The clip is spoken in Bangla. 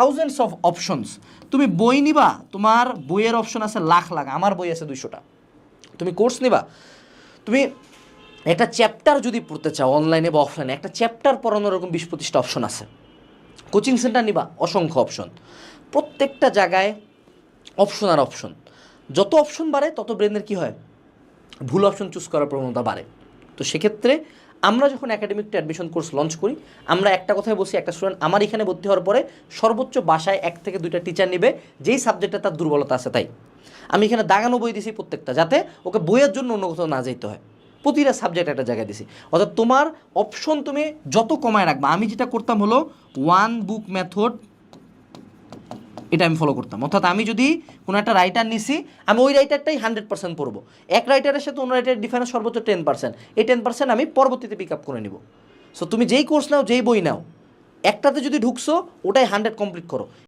থাউজেন্ডস অফ অপশনস তুমি বই নিবা, তোমার বইয়ের অপশন আছে লাখ লাখ, আমার বই আছে দুইশোটা। তুমি কোর্স নিবা। তুমি একটা চ্যাপ্টার যদি পড়তে চাও অনলাইনে বা অফলাইনে একটা চ্যাপ্টার পড়ানোর এরকম বিশ পঁচিশটা অপশন আছে। কোচিং সেন্টার নিবা, অসংখ্য অপশন প্রত্যেকটা জায়গায় অপশন আর অপশন যত অপশন বাড়ে, তত ব্রেনের কি হয়? ভুল অপশন চুজ করার প্রবণতা বাড়ে। তো সেক্ষেত্রে আমরা যখন একাডেমিকটা অ্যাডমিশন কোর্স লঞ্চ করি, আমরা একটা কথায় বসি, একটা স্টুডেন্ট আমার এখানে ভর্তি হওয়ার পরে সর্বোচ্চ বাসায় এক থেকে দুইটা টিচার নেবে, যেই সাবজেক্টে তার দুর্বলতা আছে তাই। আমি এখানে দাগানো বই দিছি প্রত্যেকটা, যাতে ওকে বইয়ের জন্য অন্য কোথাও না যেতে হয়। প্রতিটা সাবজেক্ট একটা জায়গায় দিছি। অর্থাৎ তোমার অপশন তুমি যত কমায় রাখবা, আমি যেটা করতাম হলো ওয়ান বুক মেথড এটা আমি ফলো করতাম। অর্থাৎ আমি যদি কোনো একটা রাইটার নিছি, আমি ওই রাইটারটাই হান্ড্রেড পার্সেন্ট পড়ব। এক রাইটারের সাথে অন্য রাইটারের ডিফারেন্স সর্বোচ্চ টেন পার্সেন্ট এই টেন পার্সেন্ট আমি পরবর্তীতে পিক আপ করে নিব। সো তুমি যেই কোর্স নাও, যেই বই নাও, একটাতে যদি ঢুকছো, ওটাই হান্ড্রেড কমপ্লিট করো।